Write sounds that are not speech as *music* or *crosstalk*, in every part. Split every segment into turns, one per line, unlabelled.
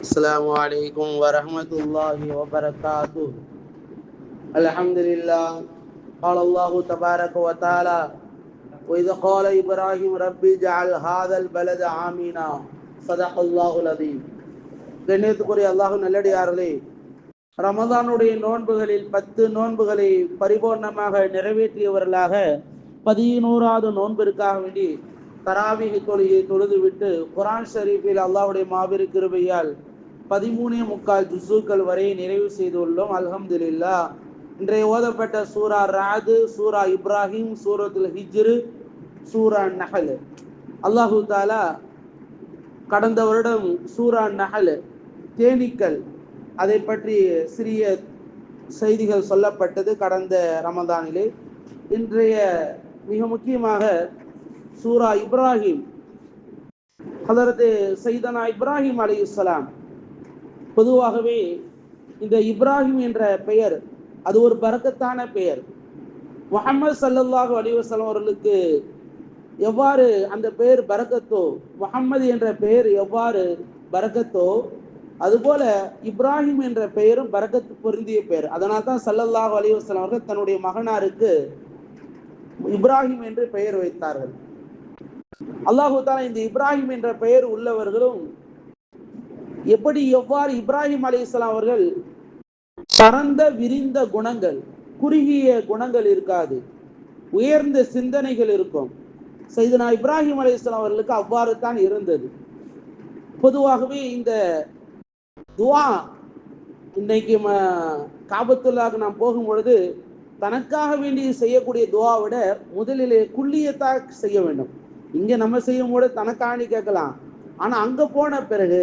السلام عليكم ورحمة الله وبركاته الحمد لله قال الله تبارك وتعالى وإذا قال إبراهيم ربي جعل هذا البلد آمنا صدق الله العظيم கண்ணியத்துக்குரிய அல்லாஹ் நல்லடியார்களே ரமதானுடைய நோன்புகளில் பத்து நோன்புகளை பரிபூர்ணமாக நிறைவேற்றியவர்களாக பதினோராவது நோன்பிற்காக வேண்டி தராவிகை தொழுகை தொழுது விட்டு குரான் ஷரீஃபில் அல்லாஹுடைய மாபெரு கிருபையால் பதிமூணே முக்கால் ஜுசுக்கள் வரை நிறைவு செய்துள்ளோம் அல்ஹம்துலில்லா. இன்றைய ஓதப்பட்ட சூரா ராது சூரா இப்ராஹிம் சூரத்துல் ஹிஜ்ரு சூரா நஹல். அல்லாஹு தாலா கடந்த வருடம் சூரா நஹல் தேனீக்கள் அதை பற்றி சிறிய செய்திகள் சொல்லப்பட்டது கடந்த ரமதானிலே. இன்றைய மிக முக்கியமாக சூரா இப்ராஹிம் அதரது சைதனா இப்ராஹிம் அலி இஸ்லாம் பொதுவாகவே இந்த இப்ராஹிம் என்ற பெயர் அது ஒரு பறக்கத்தான பெயர். முகமது சல்லல்லாஹு அலிவசலம் அவர்களுக்கு எவ்வாறு அந்த பெயர் பரக்கத்தோ முகம்மது என்ற பெயர் எவ்வாறு பரக்கத்தோ அதுபோல இப்ராஹிம் என்ற பெயரும் பரக்கத்து பொருந்திய பெயர். அதனால் தான் சல்லல்லாஹு அலிவசலம் அவர்கள் தன்னுடைய மகனாருக்கு இப்ராஹிம் என்று பெயர் வைத்தார்கள். அல்லாஹு தாலா இந்த இப்ராஹிம் என்ற பெயர் உள்ளவர்களும் எப்படி எவ்வாறு இப்ராஹிம் அலி இஸ்லாம் அவர்கள் பரந்த விரிந்த குணங்கள் குறுகிய குணங்கள் இருக்காது உயர்ந்த சிந்தனைகள் இருக்கும். சைதனா இப்ராஹிம் அலி இஸ்லாம் அவர்களுக்கு அவ்வாறு தான் இருந்தது. பொதுவாகவே இந்த துவா இன்னைக்கு காபத்துள்ளாக நாம் போகும் பொழுது தனக்காக வேண்டி செய்யக்கூடிய துவா விட முதலிலே குள்ளியத்தாக செய்ய வேண்டும். இங்க நம்ம செய்யும் போது தனக்காணி கேட்கலாம். ஆனா அங்க போன பிறகு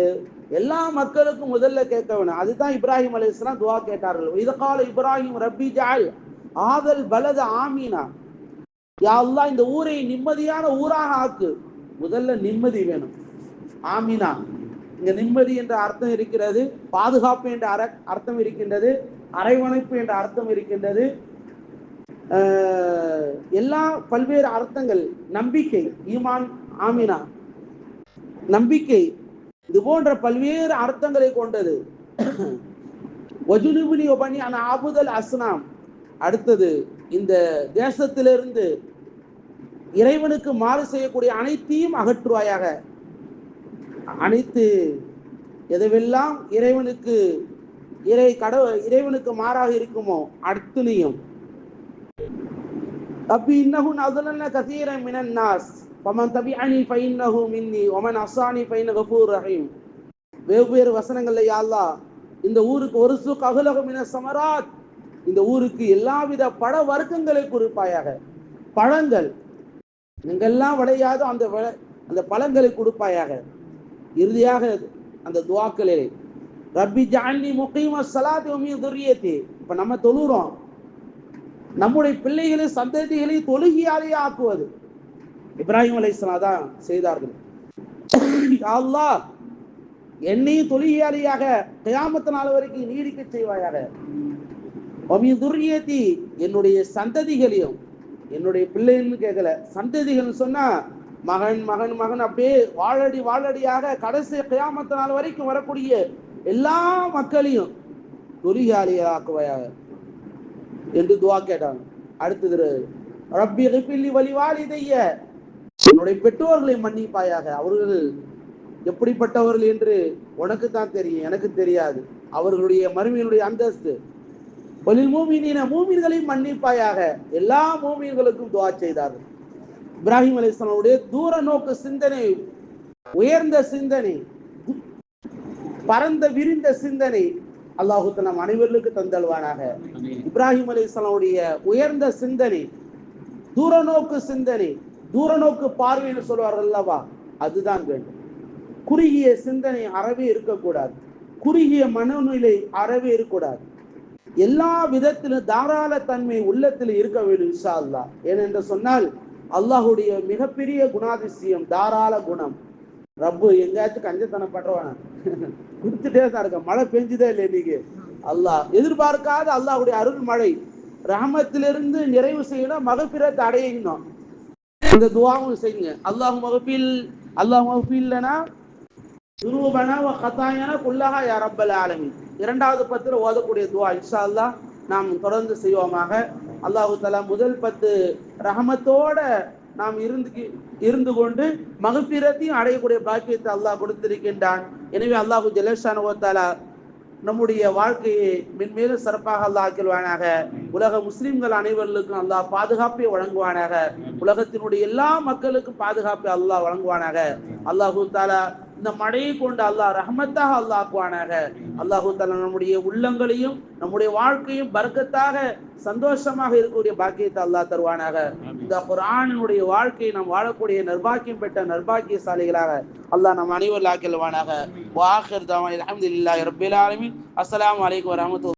எல்லா மக்களுக்கும் முதல்ல கேட்க வேணும். அதுதான் இப்ராஹிம் அலி இஸ்லாம் துவா கேட்டார்கள். இத கால இப்ராஹிம் ரப்பி ஜால் ஆதல் பலத ஆமீனா. யாழ்லா இந்த ஊரை நிம்மதியான ஊராக ஆக்கு. முதல்ல நிம்மதி வேணும். ஆமீனா. இங்க நிம்மதி என்ற அர்த்தம் இருக்கிறது பாதுகாப்பு என்ற அர்த்தம் இருக்கின்றது அரைவணைப்பு என்ற அர்த்தம் இருக்கின்றது. எல்லா பல்வேறு அர்த்தங்கள் நம்பிக்கை ஈமான் ஆமினா. நம்பிக்கை. இது போன்ற பல்வேறு அர்த்தங்களை கொண்டது. வஜுனுபினி ஒபனி ஆபுதல் அஸ்னாம். அடுத்தது இந்த தேசத்திலிருந்து இறைவனுக்கு மாறு செய்யக்கூடிய அனைத்தையும் அகற்றுவாயாக. அனைத்து எதுவெல்லாம் இறைவனுக்கு இறை கடவு இறைவனுக்கு மாறாக இருக்குமோ அத்தனையும். அப்படி இன்னகும் அதுல கசீரம் மினன்னாஸ் ஒமன் தபி அணி ஃபைன்னஹு மின்னி ஒமன் அசானி ஃபைன் கபூர் ரஹீம் வெவ்வேறு வசனங்கள்ல யாழ்லா இந்த ஊருக்கு ஒரு சு சுக் அகுலகமின சமராத். இந்த ஊருக்கு எல்லாவித பழ வர்க்கங்களை கொடுப்பாயாக. பழங்கள் நீங்கெல்லாம் விளையாதோ அந்த அந்த பழங்களை கொடுப்பாயாக. இறுதியாக அந்த துவாக்களில் ரப்பி ஜாண்டி முக்கியம் சலாத்தி உமி துரியத்தி இப்ப நம்ம தொழுறோம். நம்முடைய பிள்ளைகளை சந்ததிகளை தொழுகியாலேயே ஆக்குவது. இப்ராஹிம் அலை தான் செய்தார்கள். அல்லா என்னையும் தொழிலாளியாக கயாமத்த நாள் வரைக்கும் நீடிக்க செய்வாயாக. துரியத்தி என்னுடைய சந்ததிகளையும் என்னுடைய பிள்ளைன்னு கேட்கல. சந்ததிகள் சொன்னா மகன் மகன் மகன் அப்படியே வாழடி வாழடியாக கடைசி கயாமத்த நாள் வரைக்கும் வரக்கூடிய எல்லா மக்களையும் தொழுகியாளியாக்குவாயாக என்று துவா கேட்டாங்க. அடுத்தது ரப்பி ரிப்பில்லி வழிவாளிதைய என்னுடைய பெற்றோர்களை மன்னிப்பாயாக. அவர்கள் எப்படிப்பட்டவர்கள் என்று உனக்கு தான் தெரியும் எனக்கு தெரியாது. அவர்களுடைய மருமையினுடைய அந்தஸ்து. பலில் மூமீனின மூமீன்களை மன்னிப்பாயாக. எல்லா மூமீன்களுக்கும் துவா செய்தார்கள். இப்ராஹிம் அலிஸ்லாமுடைய தூர நோக்கு சிந்தனை உயர்ந்த சிந்தனை பரந்த விரிந்த சிந்தனை அல்லாஹு நம் அனைவர்களுக்கு தந்தல்வானாக. இப்ராஹிம் அலி இஸ்லாமுடைய உயர்ந்த சிந்தனை தூர நோக்கு சிந்தனை தூர நோக்கு பார்வைன்னு சொல்வார்கள் அல்லவா? அதுதான் வேண்டும். குறுகிய சிந்தனை அறவே இருக்கக்கூடாது. குறுகிய மனநிலை அறவே இருக்கக்கூடாது. எல்லா விதத்திலும் தாராள தன்மை உள்ளத்தில் இருக்க வேண்டும் இன்ஷா அல்லா ஏனென்று சொன்னால் அல்லாஹுடைய மிகப்பெரிய குணாதிசயம் தாராள குணம். ரப்பு எங்கேயாச்சும் கஞ்சத்தனம் பண்றவான *laughs* கொடுத்துட்டே தான் இருக்க. மழை பெஞ்சுதே இல்லை இன்னைக்கு. அல்லாஹ் எதிர்பார்க்காத அல்லாஹுடைய அருள் மழை ரஹமத்திலிருந்து நிறைவு செய்யணும் மகப்பிரத்தை அடையணும். இந்த துவாவும் செய்யுங்க. அல்லாஹ் மகப்பில் அல்லாஹ் மகப்பில்லனா துருவபன கத்தாயன குல்லஹா யா ரப்பல் ஆலமின். இரண்டாவது பத்தில் ஓதக்கூடிய துவா இன்ஷா அல்லாஹ் நாம் தொடர்ந்து செய்வோமாக. அல்லாஹு தலா முதல் பத்து ரஹமத்தோட நாம் இருந்து இருந்து கொண்டு மகப்பிரத்தையும் அடையக்கூடிய பாக்கியத்தை அல்லாஹ் கொடுத்திருக்கின்றான். எனவே அல்லாஹு ஜலேஷான தாலா நம்முடைய வாழ்க்கையை மென்மேலும் சிறப்பாக அல்லாஹ் ஆக்கிடுவானாக உலக முஸ்லிம்கள் அனைவர்களுக்கும் அல்லாஹ் பாதுகாப்பை வழங்குவானாக. உலகத்தினுடைய எல்லா மக்களுக்கும் பாதுகாப்பை அல்லாஹ் வழங்குவானாக. அல்லாஹு தாலா இந்த மழையை கொண்டு அல்லாஹ் ரஹமத்தாக அல்லாஹ் ஆக்குவானாக. அல்லாஹு தாலா நம்முடைய உள்ளங்களையும் நம்முடைய வாழ்க்கையும் பர்க்கத்தாக சந்தோஷமாக இருக்கக்கூடிய பாக்கியத்தை அல்லாஹ் தருவானாக. இந்த குரானினுடைய வாழ்க்கையை நாம் வாழக்கூடிய நர்பாக்கியம் பெற்ற நர்பாக்கியசாலிகளாக அல்லாஹ் நம் அனைவர் லாக்கெல்வானாக வாஹர் தவான் அஹமது ரபில் ஆலமீன். அஸ்லாம் வலைக்கம் வரமத்து